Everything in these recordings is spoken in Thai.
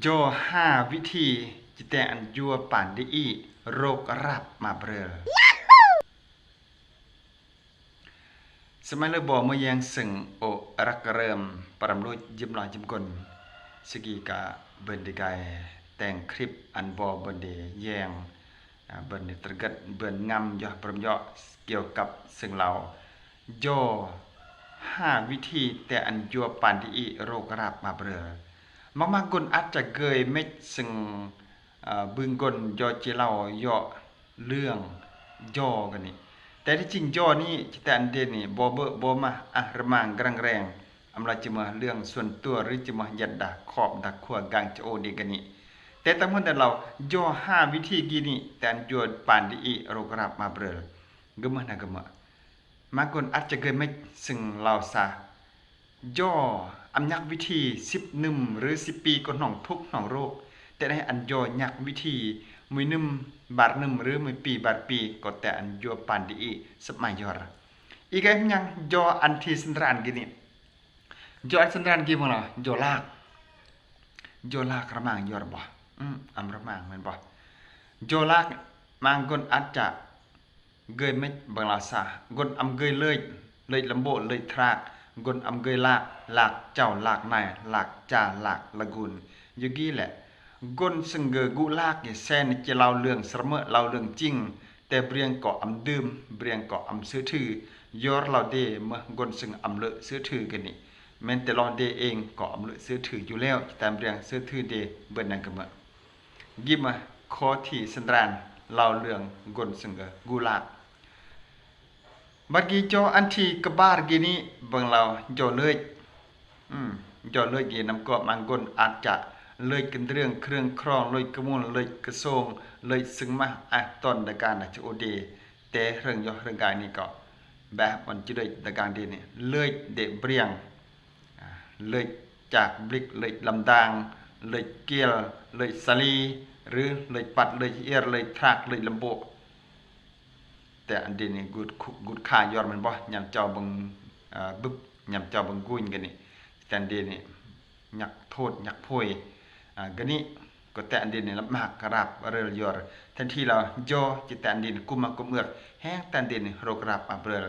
โยห้าวิธีจิแต่อันยัวป่านด้อีโรครับมาเบลอสมัยเลยบอกเมื่อยังสึงโอรักเริ่มปรำรุยิ้มลอยจิ้มกลสกีกาเบินดีกายแต่งคลิปอันบอเบินเดแยงเบินเดตรกัดเบินงำยอปรมยอเกี่ยวกับซึ่งเราโยห้าวิธีแต่อันยัวป่านด้อีโรครับมาเบลอ มากๆคนอาจจะเคยไม่ซึ่งบึงกลยอจิเล่าย่อเรื่องย่อกันนี่แต่ที่จริงย่อนี่จิตอันเดนนี่บ่เบอบ่มาอะระมางกรังแรงอำลาจะมาเรื่องส่วนตัวหรือจะมายัดดาขอบดักขัวกลางจะโอดีกันนี่แต่ตั้งแต่เราย่อห้าวิธีกีนี่แต่อันย่อปานดีอีโรกรับมาเบลกึมนะกึมมากคนอาจจะเคยไม่ซึ่งเราซาย่อ อำยักวิธีสิบหนึ่งหรือสิบปีก็หนองทุกหนองโรค แต่ในอันโยยักวิธีมือหนึ่งบาทหนึ่งหรือมือปีบาทปีก็แต่อันโย่ปานดีสมัยยอรอีกไอ้ยังโย่อันที่สันรานกินี่โย่ออันสันรานกี่มั้งล่ะโย่ลากโย่ลากระมังย่อรบ่อืมอำระมังม่นบ่ย่ลากมางคนอาจจะเกยไม่บังลาซากนอำเกยเลยเลยลำโบเลยทราก กุนอำเกยลากหลากเจ้าหลากนายหลากจ่าหลากละกุนยู่กี้แหละกุนซึ่งเกกุลากเนี่ยแซนจะเล่าเรื่องสมะเล่าเรื่องจริง แต่เบรียงเกาะอำดื่มเบรียงเกาะอำซื้อถือยอร์เราเดเมื่อกนซึ่งอำเลอะซื้อถือกันนี่แม้แต่เราเดเองเกาะอำเลอะซื้อถืออยู่แล้วแต่เบรียงซื้อถือเดเบิ่นนั่นก็เมื่อยิบมาข้อที่สันดานเล่าเรื่องกุนซึ่งเก อกุลาก bagi jo anti kebar gini bang lau jo leuj อืม jo leuj กีนำก็มังกนอาจจะเลยกันเรื่องเครื่องครองเลยกระมวลเลยกระทรงเลยซึ่งมาอตอนในการอาจจะโอเดแต่เรื่องย่อเรื่องกายนี่ก็แบบมันจะเลยในการดีนี่เลยเดเบรียงเลยจากบลิกเลยลำดางเลยเกลเลยสลี หรือเลยปัดเลยเอียรเลยทากเลยลำโบ แต่อันเดนี่กูดคุกูดค่ายอดมันบ่ยำเจ้าบังอ่อบึบยำเจ้าบังกุ้ยกันนี่แต่อันเดนี่ยักโทษยักโพยอ่าก็นี่ก็แต่อันเดนี่รับมากกราบเรือยอรทันทีเราโย่จิตแต่อันเดนกุมมากุมเอือกแห้งแต่อันเดนี่โรกราบอับเรือ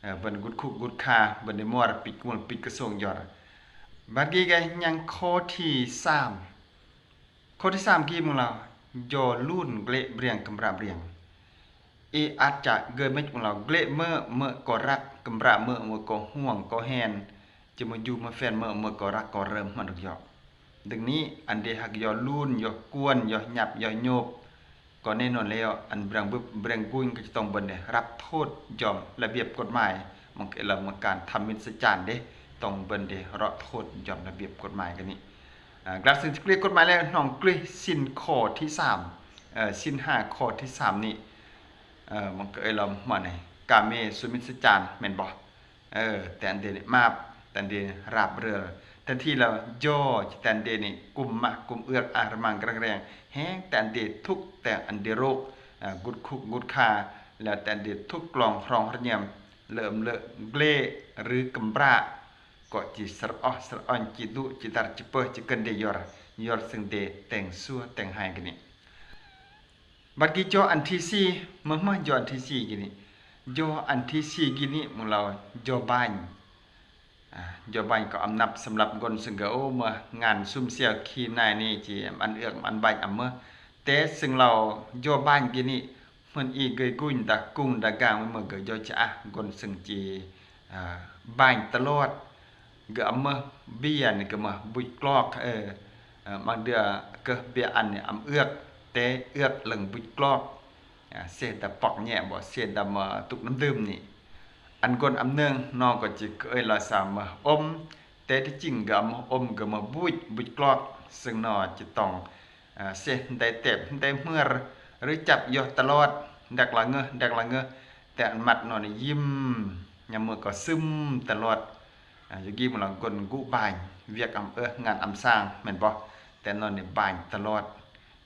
เอ่อบันกุดคุกุดค่าบันได้มัวปิดกุมปิดกระทรวงยอรบัดกี้ไงยังข้อที่สามข้อที่สามกี้มึงเราโย่ลุ่นเกละเรียงกำราบเรียง เออาจจะเกิดไม่ของเราเกละเมื่อเมื่อก็รักกำระเมื่อเมื่อก็ห่วงก็แหนจะมาอยู่มาแฟนเมื่อเมื่อก็รักก็เริ่มมันดอกยอกดังนี้อันเดหักยอลุ่นยอกวนยอหยับยอโยบก็แน่นอนแล้วอันเบรงบึบเบรงกุ้งก็จะต้องเบิ่นเนี่ยรับโทษยอมระเบียบกฎหมายมันเก็เรามาการทำมินสจานเด้ต้องเบินเดรับโทษยอมระเบียบกฎหมายกันนี่กราฟสินเกลียกฎหมายแล้วน้องกลีสินข้อที่สามเอ่อสินห้าข้อที่สามนี่ เออมันก็เอ้ยเรามาไหนกาเมสุมิสจานแม่นบ่เออแต่อันเดนมาบแต่อันเดนราบเรือทันทีเราโย่แต่อันเดนี่กลุ่มมะกลุ่มเอือกอารมังกระแรงแห้งแต่อันเดทุกแต่อันเดโรคกุดคุกกุดคาแล้วแต่อันเดทุกกลองครองระเนียมเริ่มเลอะเกลหรือกำราก็จิสระอสระออนจิตุจิตารจิเปอจิกันเดยอร์ยอรซึ่งเดแต่งซัวแต่งหายกันนี่ บัดกี้จออันที่สี่มันมาจออันที่สี่กินี่จออันที่สี่กินี่มึงเราจอบ้านจอบ้านก็อำนับสำหรับคนซึ่งก็โอ้เมื่องานซุ่มเสียขีนายนี่จีอันเอื้อกอันใบอันเมื่อแต่ซึ่งเราจอบ้านกินี่มันอีเกยกุ้นตะกุ้งตะกางมันเมื่อก็จอจะคนซึ่งจีบ้านตลอดก็อำเมื่อเบี้ยนี่ก็มาบุยกลอกเออเอ่อบางเดือก็เบี้ยอันเนี่ยอำเอื้อก แต่เอือกหลังบุดกรอกเสียแต่ปอกแหน่บ่เสียแต่มาตุกน้ำดื่มนี่อันก่อนอำเนืองนอกก็จิเอ้ยลาสามมาอมแต่ที่จริงก็มาอมก็มาบุดบุดกรอกซึ่งนอจะต้องเสียได้เต็บได้เมื่อหรือจับยู่ตลอดดักละเงอดักละเงอแต่อันมัดนอนยิ้มยามมือก็ซึมตลอดอยู่กี้มันลังคนกุบายเวียกอำเอองานอำสร้างแม่นบ่แต่นอนนี่บายตลอด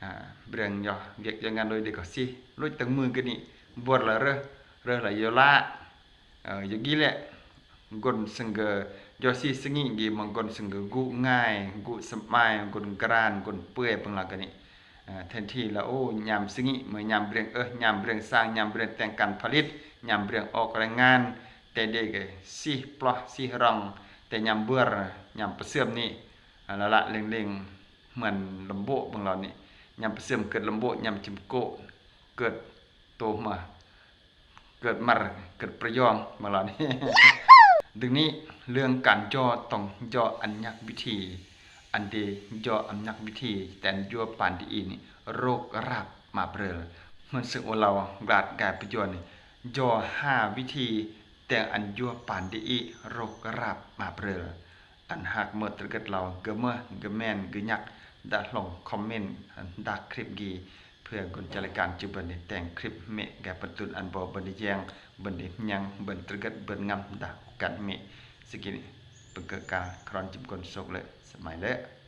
เอ่อยอสิสงิกีนี่อำลาจำจำกึนหรือจำรอเวียกอำเองานอำแตงเบรงยอเรยอหนาเบรงยอถิ่นยอส่วนยอห้องลาห้องการยอเวียกยองานโลยแต่เดสิแม่นบ่อ่าเรื่องยอเวียกยังงานโดยเด็กก็สิลุยตั้งมือกันนี่บวชละเรอเรอละโยละเอ่ออยู่กี้แหละกนสังเกยอสิสงิกีมังกนสังเกกุง่ายกุสมัยกนกรานกนเปื่อยปังละกันนี่อ่าแทนที่ละโอ้ยามสงิเมื่อยามเรื่องเอ้อยามเรื่องสร้างยามเรื่องแต่งการผลิตยามเรื่องออกแรงงาน แต่เด็กสิปลอสิรองแต่ยามเบื่อยามประเสื่อมนี่อ่าละละเล็งๆเหมือนลำโบะบางเรานี่ ยำเสื่อมเกิดลำโบยำจิมโกะเกิดโตมาเกิดมาเกิดประยองมาแล้วนี่ดึงนี้เรื่องการย่อต้องย่ออัญญักวิธี อันเดย่ออัญญักวิธี แต่อันย่อปานดีอีนี่โรคราบมาเปรอเหมันสึกว่าเรากลาดกายประโยชน์นี่ย่อห้าวิธี แต่อันย่อปานดีอีโรคราบมาเปรออันหากเมื่อตระกัดเราเกเมื่อเกแมนเกยักดาลงคอมเมนต์ดักคลิปกีเพื่อกุญจรายการจุบันนี้แต่งคลิปเมแกประตูอันบอบันยังบันยังบันตรกัดบันงำดักกันเมสกินปะเกกาครอนจิบกลโศกเลยสมัยเลย